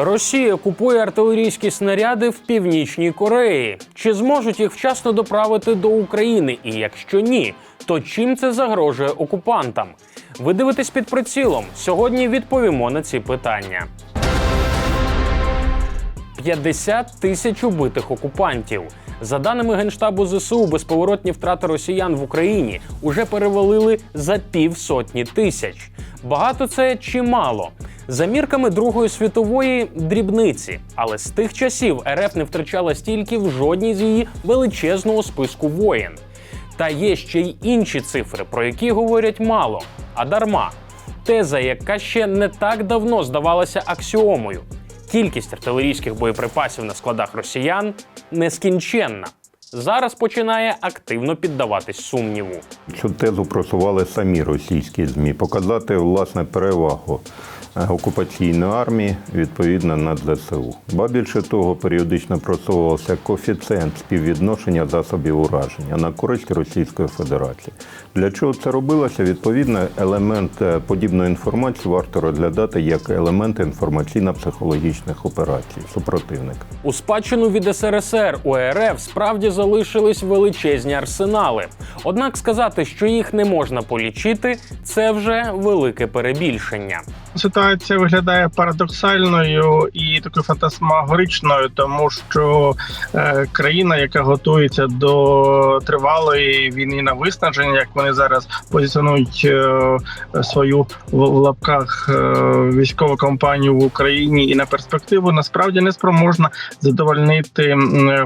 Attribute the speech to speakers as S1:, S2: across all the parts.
S1: Росія купує артилерійські снаряди в північній Кореї. Чи зможуть їх вчасно доправити до України? І якщо ні, то чим це загрожує окупантам? Ви дивитесь під прицілом. Сьогодні відповімо на ці питання. 50 тисяч убитих окупантів. За даними генштабу ЗСУ, безповоротні втрати росіян в Україні уже перевалили за півсотні тисяч. Багато це чи мало? За мірками Другої світової дрібниці, але з тих часів РФ не втрачала стільки в жодній з її величезного списку воєн. Та є ще й інші цифри, про які говорять мало, а дарма. Теза, яка ще не так давно здавалася аксіомою. Кількість артилерійських боєприпасів на складах росіян нескінченна. Зараз починає активно піддаватись сумніву.
S2: Цю тезу просували самі російські ЗМІ. Показати власне перевагу окупаційної армії відповідно над ЗСУ. Ба більше того, періодично просувався коефіцієнт співвідношення засобів ураження на користь Російської Федерації. Для чого це робилося? Відповідно, елемент е, подібної інформації варто розглядати як елемент інформаційно-психологічних операцій супротивника.
S1: У спадщину від СРСР у РФ справді залишились величезні арсенали. Однак сказати, що їх не можна полічити, це вже велике перебільшення.
S3: Ситуація виглядає парадоксальною і такою фантасмагоричною, тому що е, країна, яка готується до тривалої війни на виснаження, як вони зараз позиціонують е, свою в, лапках е, військову кампанію в Україні і на перспективу, насправді не спроможна задовольнити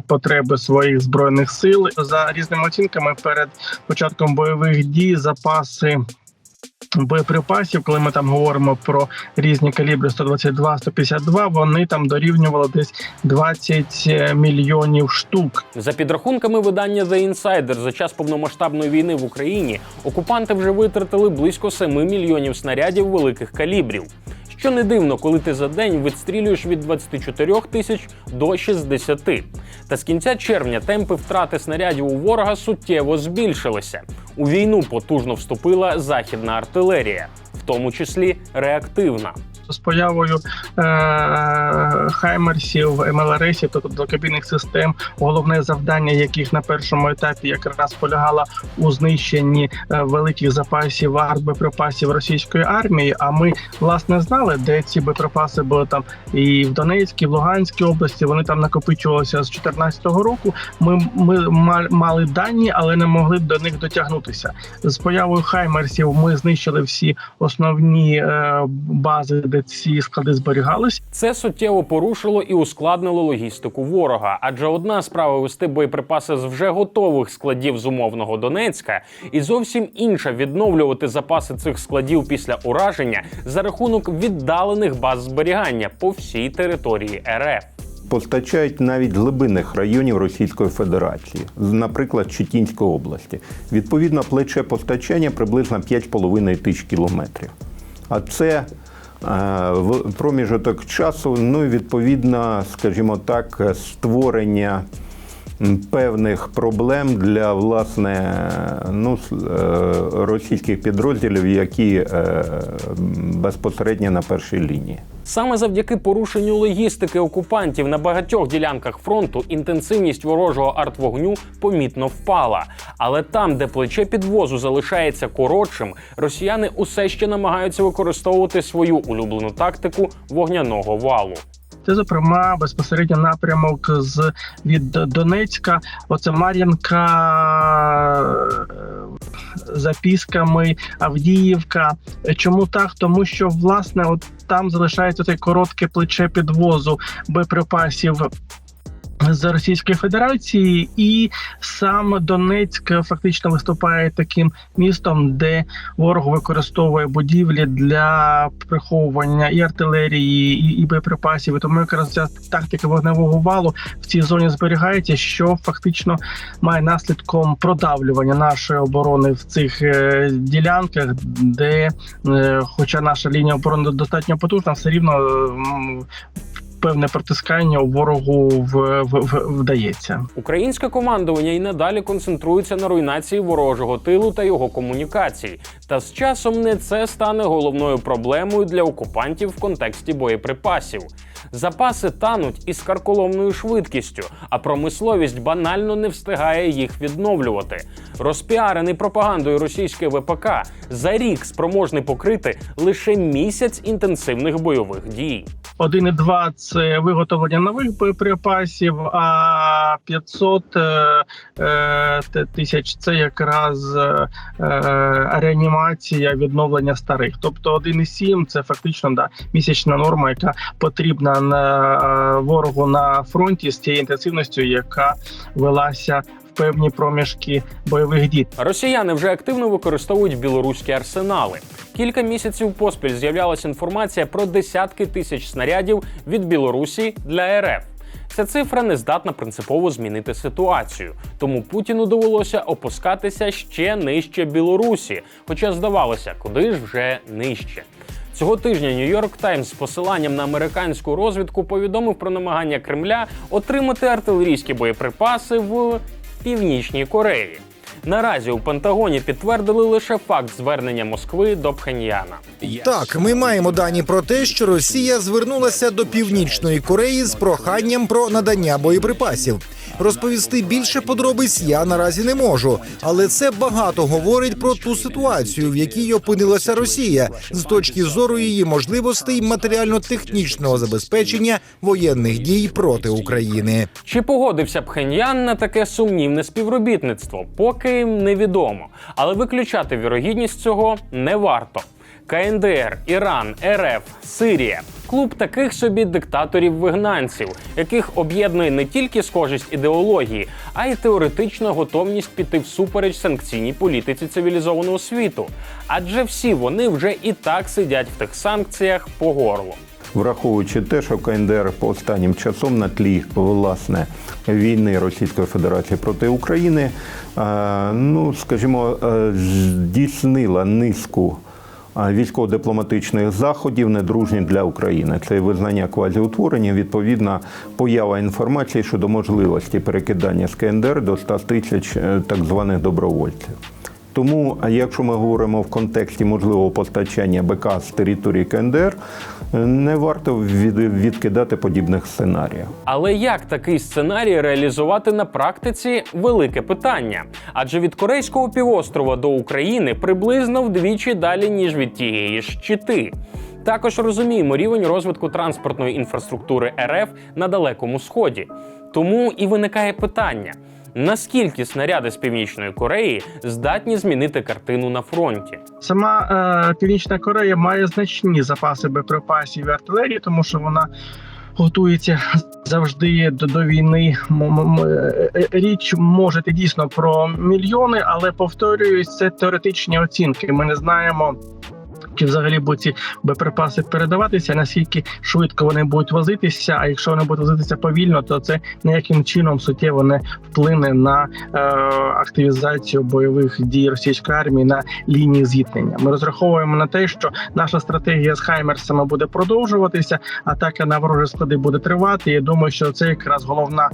S3: потреби своїх збройних сил за різними оцінками перед початком бойових дій запаси боєприпасів, коли ми там говоримо про різні калібри 122, 152, вони там дорівнювали десь 20 мільйонів штук.
S1: За підрахунками видання The Insider, за час повномасштабної війни в Україні окупанти вже витратили близько 7 мільйонів снарядів великих калібрів. Що не дивно, коли ти за день відстрілюєш від 24 тисяч до 60. Та з кінця червня темпи втрати снарядів у ворога суттєво збільшилися. У війну потужно вступила західна артилерія, в тому числі реактивна.
S3: З появою е- хаймерсів, МЛРСів, тобто далекобійних систем, головне завдання яких на першому етапі якраз полягало у знищенні е, великих запасів артбоєприпасів російської армії. А ми власне знали, де ці боєприпаси були там і в Донецькій, і в Луганській області. Вони там накопичувалися з 2014 року. Ми, ми мали дані, але не могли до них дотягнутися. З появою хаймерсів ми знищили всі основні е, бази, де ці склади зберігались.
S1: Це суттєво порушило і ускладнило логістику ворога. Адже одна справа вести боєприпаси з вже готових складів з умовного Донецька, і зовсім інша відновлювати запаси цих складів після ураження за рахунок віддалених баз зберігання по всій території РФ.
S2: постачають навіть глибинних районів Російської Федерації, наприклад, Читінської області. Відповідно, плече постачання приблизно 5,5 тисяч кілометрів. А це проміжок часу, ну і відповідно, скажімо так, створення певних проблем для власне ну, е, російських підрозділів, які е, безпосередньо на першій лінії.
S1: Саме завдяки порушенню логістики окупантів на багатьох ділянках фронту інтенсивність ворожого артвогню помітно впала. Але там, де плече підвозу залишається коротшим, росіяни усе ще намагаються використовувати свою улюблену тактику вогняного валу.
S3: Це, зокрема, безпосередньо напрямок з від Донецька. Оце Мар'їнка е, за Пісками, Авдіївка. Чому так? Тому що власне, от там залишається це коротке плече підвозу боєприпасів. З Російської Федерації, і сам Донецьк фактично виступає таким містом, де ворог використовує будівлі для приховування і артилерії, і, і боєприпасів. І тому якраз ця тактика вогневого валу в цій зоні зберігається, що фактично має наслідком продавлювання нашої оборони в цих е, ділянках, де, е, хоча наша лінія оборони достатньо потужна, все рівно. м, певне протискання у ворогу в, в, в, вдається.
S1: Українське командування і надалі концентрується на руйнації ворожого тилу та його комунікацій. Та з часом не це стане головною проблемою для окупантів в контексті боєприпасів. Запаси тануть із карколомною швидкістю, а промисловість банально не встигає їх відновлювати. Розпіарений пропагандою російське ВПК за рік спроможний покрити лише місяць інтенсивних бойових дій.
S3: 1,2 – це виготовлення нових боєприпасів, а 500 е, е, тисяч це якраз е, реанімація відновлення старих. Тобто 1,7 – це фактично да, місячна норма, яка потрібна на ворогу на фронті з тією інтенсивністю, яка велася певні проміжки бойових дій.
S1: Росіяни вже активно використовують білоруські арсенали. Кілька місяців поспіль з'являлася інформація про десятки тисяч снарядів від Білорусі для РФ. Ця цифра не здатна принципово змінити ситуацію, тому Путіну довелося опускатися ще нижче Білорусі, хоча здавалося, куди ж вже нижче. Цього тижня Нью-Йорк Таймс з посиланням на американську розвідку повідомив про намагання Кремля отримати артилерійські боєприпаси в Північній Кореї. Наразі у Пентагоні підтвердили лише факт звернення Москви до Пхеньяна.
S4: Так, ми маємо дані про те, що Росія звернулася до Північної Кореї з проханням про надання боєприпасів. Розповісти більше подробиць я наразі не можу, але це багато говорить про ту ситуацію, в якій опинилася Росія з точки зору її можливостей матеріально-технічного забезпечення воєнних дій проти України.
S1: Чи погодився Пхеньян на таке сумнівне співробітництво? Поки невідомо. Але виключати вірогідність цього не варто. КНДР, Іран, РФ, Сирія клуб таких собі диктаторів-вигнанців, яких об'єднує не тільки схожість ідеології, а й теоретична готовність піти всупереч санкційній політиці цивілізованого світу. Адже всі вони вже і так сидять в тих санкціях по горло.
S2: Враховуючи те, що КНДР по останнім часом на тлі власне війни Російської Федерації проти України, е, ну скажімо, е, здійснила низку військово-дипломатичних заходів недружні для України. Це визнання квазіутворення, відповідна поява інформації щодо можливості перекидання з КНДР до 100 тисяч е, так званих добровольців. Тому, якщо ми говоримо в контексті можливого постачання БК з території КНДР, е, не варто від- відкидати подібних сценаріїв.
S1: Але як такий сценарій реалізувати на практиці велике питання? Адже від Корейського півострова до України приблизно вдвічі далі, ніж від тієї ж Чити. Також розуміємо рівень розвитку транспортної інфраструктури РФ на Далекому Сході. Тому і виникає питання: наскільки снаряди з Північної Кореї здатні змінити картину на фронті?
S3: Сама е, Північна Корея має значні запаси боєприпасів і артилерії, тому що вона готується завжди до, до війни. Е, е, Річ може дійсно про мільйони, але повторююсь, це теоретичні оцінки. Ми не знаємо. Чи взагалі будуть ці боєприпаси передаватися, наскільки швидко вони будуть возитися? А якщо вони будуть возитися повільно, то це ніяким чином суттєво не вплине на е, активізацію бойових дій російської армії на лінії зіткнення. Ми розраховуємо на те, що наша стратегія з Хаймерсами буде продовжуватися, атака на ворожі склади буде тривати. Я думаю, що це якраз головна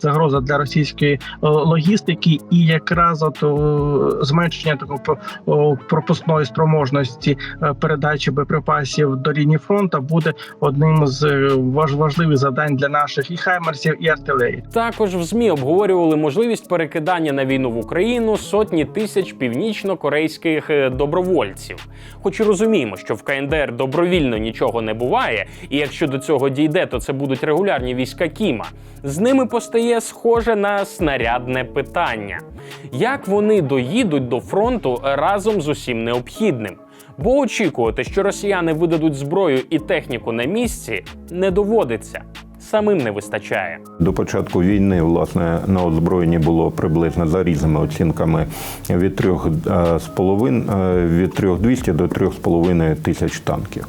S3: загроза для російської е, логістики, і якраз от зменшення такого про- пропускної спроможності е, передачі боєприпасів до лінії фронту буде одним з е, важливих завдань для наших і хаймерсів, і артилерії.
S1: Також в ЗМІ обговорювали можливість перекидання на війну в Україну сотні тисяч північно-корейських е, добровольців. Хоч і розуміємо, що в КНДР добровільно нічого не буває, і якщо до цього дійде, то це будуть регулярні війська Кіма. З ними постає схоже на снарядне питання: як вони доїдуть до фронту разом з усім необхідним? Бо очікувати, що росіяни видадуть зброю і техніку на місці, не доводиться. Самим не вистачає.
S2: До початку війни, власне, на озброєнні було приблизно за різними оцінками від трьох е, з половин- від від 3200 до 3,5 тисяч танків.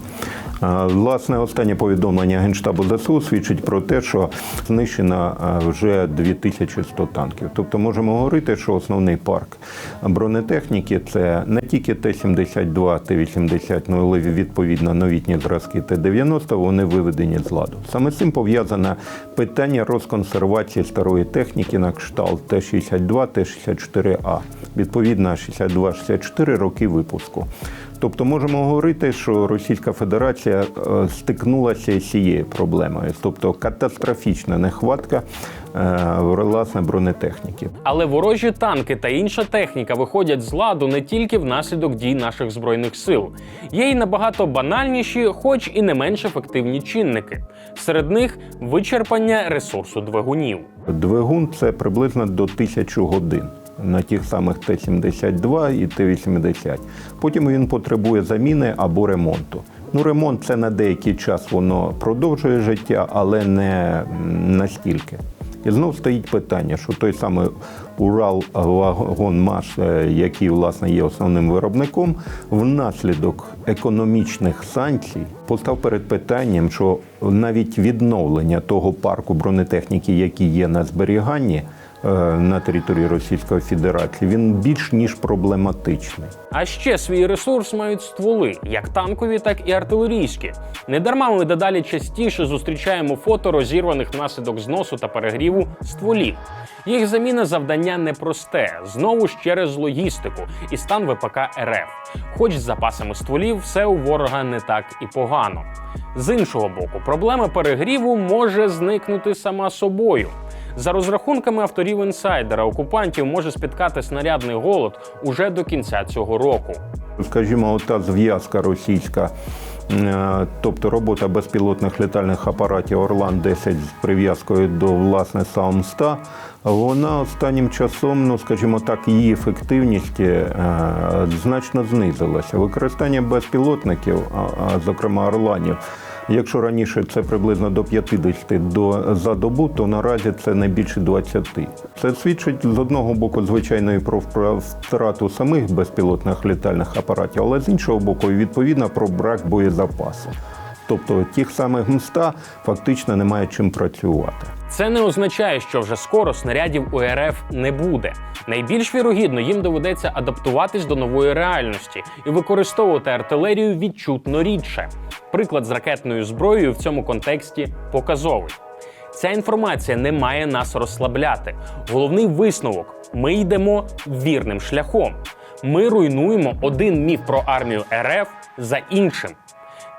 S2: Власне, останнє повідомлення Генштабу ЗСУ свідчить про те, що знищено вже 2100 танків. Тобто можемо говорити, що основний парк бронетехніки це не тільки Т-72, Т-80, ну але відповідно новітні зразки Т-90, вони виведені з ладу. Саме з цим пов'язане питання розконсервації старої техніки на кшталт Т-62, Т-64А. Відповідно, 62-64 роки випуску. Тобто можемо говорити, що Російська Федерація е, стикнулася з цією проблемою, тобто катастрофічна нехватка е, власне бронетехніки.
S1: Але ворожі танки та інша техніка виходять з ладу не тільки внаслідок дій наших збройних сил. Є й набагато банальніші, хоч і не менш ефективні чинники. Серед них вичерпання ресурсу двигунів.
S2: Двигун це приблизно до 1000 годин на тих самих Т-72 і Т-80. Потім він потребує заміни або ремонту. Ну, ремонт це на деякий час воно продовжує життя, але не настільки. І знов стоїть питання, що той самий Урал Вагонмаш, е, який власне є основним виробником, внаслідок економічних санкцій постав перед питанням, що навіть відновлення того парку бронетехніки, який є на зберіганні на території Російської Федерації, він більш ніж проблематичний.
S1: А ще свій ресурс мають стволи, як танкові, так і артилерійські. Недарма ми дедалі частіше зустрічаємо фото розірваних внаслідок зносу та перегріву стволів. Їх заміна завдання непросте, знову ж через логістику і стан ВПК РФ. Хоч з запасами стволів все у ворога не так і погано. З іншого боку, проблема перегріву може зникнути сама собою. За розрахунками авторів інсайдера, окупантів може спіткати снарядний голод уже до кінця цього року.
S2: Скажімо, ота зв'язка російська, е, тобто робота безпілотних літальних апаратів Орлан-10 з прив'язкою до власне Саум-100, вона останнім часом, ну скажімо так, її ефективність е, значно знизилася. Використання безпілотників, зокрема Орланів. Якщо раніше це приблизно до 50 до, за добу, то наразі це не більше 20. Це свідчить з одного боку, звичайно, і про втрату самих безпілотних літальних апаратів, але з іншого боку, відповідно про брак боєзапасу. Тобто тих самих мста фактично немає чим працювати.
S1: Це не означає, що вже скоро снарядів у РФ не буде. Найбільш вірогідно їм доведеться адаптуватись до нової реальності і використовувати артилерію відчутно рідше. Приклад з ракетною зброєю в цьому контексті показовий. Ця інформація не має нас розслабляти. Головний висновок: ми йдемо вірним шляхом. Ми руйнуємо один міф про армію РФ за іншим.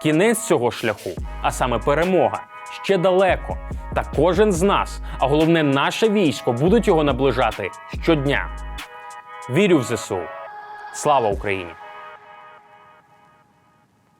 S1: Кінець цього шляху, а саме перемога, ще далеко. Та кожен з нас, а головне наше військо, будуть його наближати щодня. Вірю в ЗСУ. Слава Україні!